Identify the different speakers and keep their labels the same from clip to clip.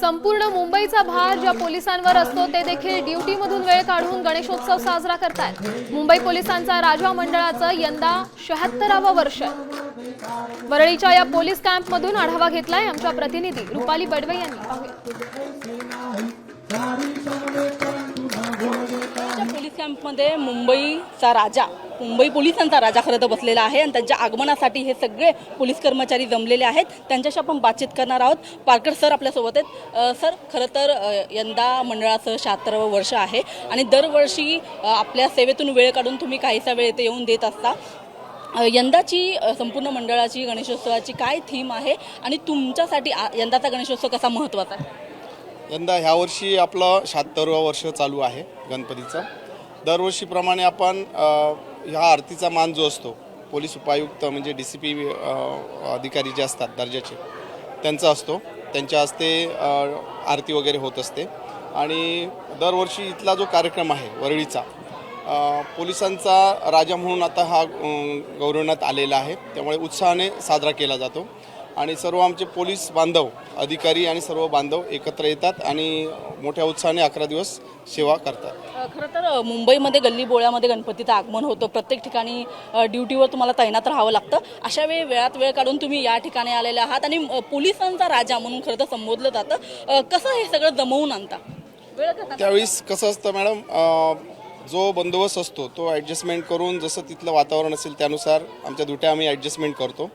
Speaker 1: संपूर्ण मुंबईचा भार ज्या पोलिसांवर असतो ते देखील ड्युटीमधून वेळ काढून गणेशोत्सव साजरा करतायत. मुंबई पोलिसांचा राजा मंडळाचं यंदा शहात्तरावं वर्ष. वरळीच्या या पोलीस कॅम्पमधून आढावा घेतलाय आमच्या प्रतिनिधी रुपाली बडवे यांनी. पाहूया
Speaker 2: पोलीस कॅम्पमध्ये मुंबईचा राजा मुंबई पोलिसांचा राजा खरं तर बसलेला आहे आणि त्यांच्या आगमनासाठी हे सगळे पोलीस कर्मचारी जमलेले आहेत. त्यांच्याशी आपण बातचीत करणार आहोत. पारकर सर आपल्यासोबत आहेत. सर खरं तर यंदा मंडळाचं शहात्तरावं वर्ष आहे आणि दरवर्षी आपल्या सेवेतून वेळ काढून तुम्ही काहीसा वेळ इथे येऊन देत असता. यंदाची संपूर्ण मंडळाची गणेशोत्सवाची काय थीम आहे आणि तुमच्यासाठी आ- यंदाचा गणेशोत्सव कसा महत्त्वाचा आहे?
Speaker 3: यंदा ह्यावर्षी आपलं शहात्तरवं वर्ष चालू आहे गणपतीचं. दरवर्षीप्रमाणे आपण ह्या आरतीचा मान जो असतो पोलीस उपायुक्त म्हणजे डी सी पी अधिकारी जे असतात दर्जाचे त्यांचा असतो. त्यांच्या हस्ते आरती वगैरे होत असते. आणि दरवर्षी इथला जो कार्यक्रम आहे वरळीचा पोलिसांचा राजा म्हणून आता हा गौरवण्यात आलेला आहे. त्यामुळे उत्साहाने साजरा केला जातो. आणि सर्व आमचे पोलीस बांधव अधिकारी आणि सर्व बांधव एकत्र येतात आणि मोठ्या उत्साहाने अकरा दिवस सेवा करतात.
Speaker 2: खरं तर मुंबईमध्ये गल्ली बोळ्यामध्ये गणपतीचं आगमन होतं. प्रत्येक ठिकाणी ड्युटीवर तुम्हाला तैनात राहावं लागतं. अशा वेळी वेळात वेळ काढून तुम्ही या ठिकाणी आलेले आहात आणि पोलिसांचा राजा म्हणून खरं तर संबोधलं जातं. कसं हे सगळं जमवून आणता?
Speaker 3: त्यावेळेस कसं असतं मॅडम जो बंदोबस्त असतो तो ॲडजस्टमेंट करून जसं तिथलं वातावरण असेल त्यानुसार आमच्या दुट्या आम्ही ॲडजस्टमेंट करतो.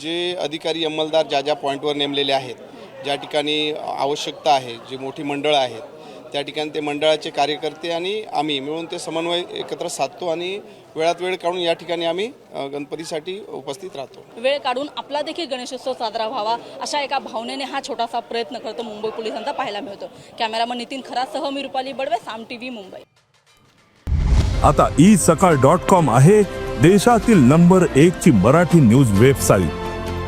Speaker 3: जे अधिकारी अंमलदार ज्या ज्या पॉईंटवर नेमलेले आहेत ज्या ठिकाणी आवश्यकता आहे जी मोठी मंडळं आहेत त्या ठिकाणी ते मंडळाचे कार्यकर्ते आणि आम्ही मिळून ते समन्वय एकत्र साधतो आणि वेळात वेळ काढून या ठिकाणी आम्ही गणपतीसाठी उपस्थित राहतो.
Speaker 2: वेळ काढून आपला देखील गणेशोत्सव साजरा व्हावा अशा एका भावनेने हा छोटासा प्रयत्न करतो मुंबई पोलिसांचा पाहायला मिळतो. कॅमेरामन नितीन खरासह मी रुपाली बडवे साम टी व्ही मुंबई.
Speaker 4: आता ई सकाळ डॉट कॉम आहे देशातील नंबर एक ची मराठी न्यूज वेबसाईट.